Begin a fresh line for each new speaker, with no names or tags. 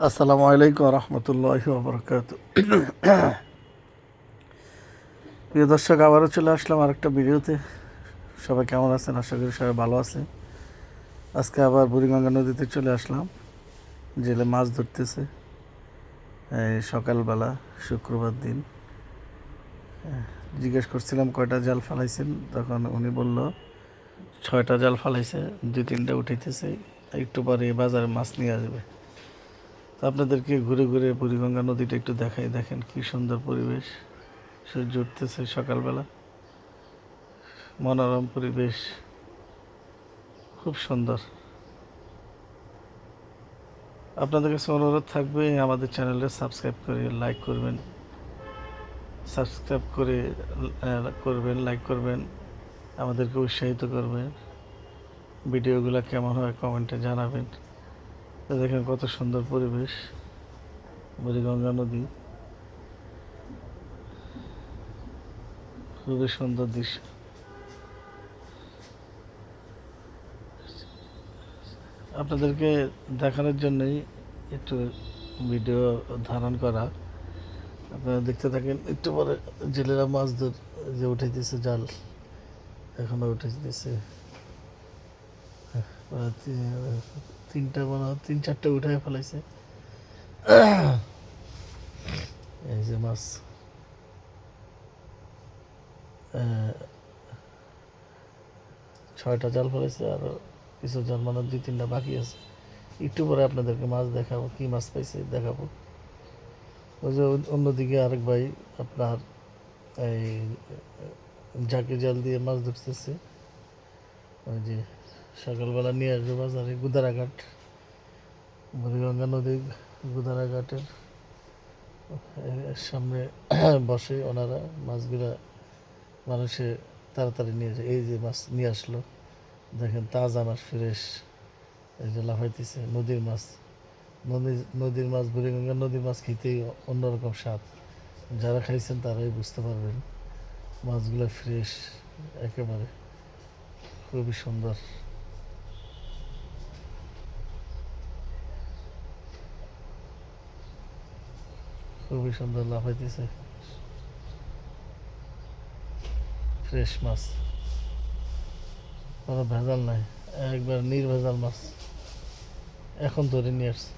আসসালামু আলাইকুম রহমতুল্লাহ বরকাত প্রিয় দর্শক, আবারও চলে আসলাম আরেকটা ভিডিওতে। সবাই কেমন আছেন? আশা করি সবাই ভালো আছে আজকে আবার বুড়িগঙ্গা নদীতে চলে আসলাম। জেলে মাছ ধরতেছে। সকালবেলা, শুক্রবার দিন। জিজ্ঞেস করছিলাম, কয়টা জাল ফালাইছেন? তখন উনি বলল, ছয়টা জাল ফালাইছে, দুই তিনটা উঠাইতেছে। একটু পরে বাজারে মাছ নিয়ে আসবে। তো আপনাদেরকে ঘুরে ঘুরে বুড়িগঙ্গা নদীটা একটু দেখাই। দেখেন কি সুন্দর পরিবেশ। সূর্য উঠতেছে সকালবেলা। মনোরম পরিবেশ। খুব সুন্দর। আপনাদের কাছে অনুরোধ থাকবে, আমাদের চ্যানেলে সাবস্ক্রাইব করে লাইক করবেন। সাবস্ক্রাইব করে করবেন, লাইক করবেন। আমাদেরকে উৎসাহিত করবেন। ভিডিওগুলো কেমন হয় কমেন্টে জানাবেন। দেখেন কত সুন্দর পরিবেশ, বুড়িগঙ্গা নদী। খুবই সুন্দর দৃশ্য। আপনাদেরকে দেখানোর জন্যই একটু ভিডিও ধারণ করা। আপনারা দেখতে থাকেন, একটু পরে জেলেরা মাছ ধর, যে উঠাইতেছে জাল, এখনও উঠে তি- তিনটা মনে তিন, চারটে উঠাই ফেলাইছে। এই যে মাছ। ছয়টা জাল ফেলেছে আরও কিছু জাল মানে দুই, তিনটা বাকি আছে। একটু পরে আপনাদেরকে মাছ দেখাবো, কি মাছ পাইছে দেখাবো। ওই যে অন্যদিকে আরেক ভাই আপনার এই ঝাঁকি জাল দিয়ে মাছ ধরতেছে। ওই যে সকালবেলা নিয়ে আসবে বাজারে গুদারাঘাট বুড়িগঙ্গা নদী, গুদারাঘাটের সামনে বসে ওনারা মাছগুলা মানুষে তাড়াতাড়ি নিয়ে আসে। এই যে মাছ নিয়ে আসলো, দেখেন তাজা মাছ ফ্রেশ, এই যে লাফাইতেছে, নদীর মাছ। নদী, নদীর মাছ বুড়িগঙ্গা নদীর মাছ খেতেই অন্যরকম স্বাদ। যারা খাইছেন তারাই বুঝতে পারবেন, মাছগুলো ফ্রেশ একেবারে, খুবই সুন্দর। খুবই সুন্দর লাভ হইতেছে ফ্রেশ মাছ কোনো ভেজাল নাই একবার নির্ভেজাল মাছ এখন ধরে নিয়ে আসছে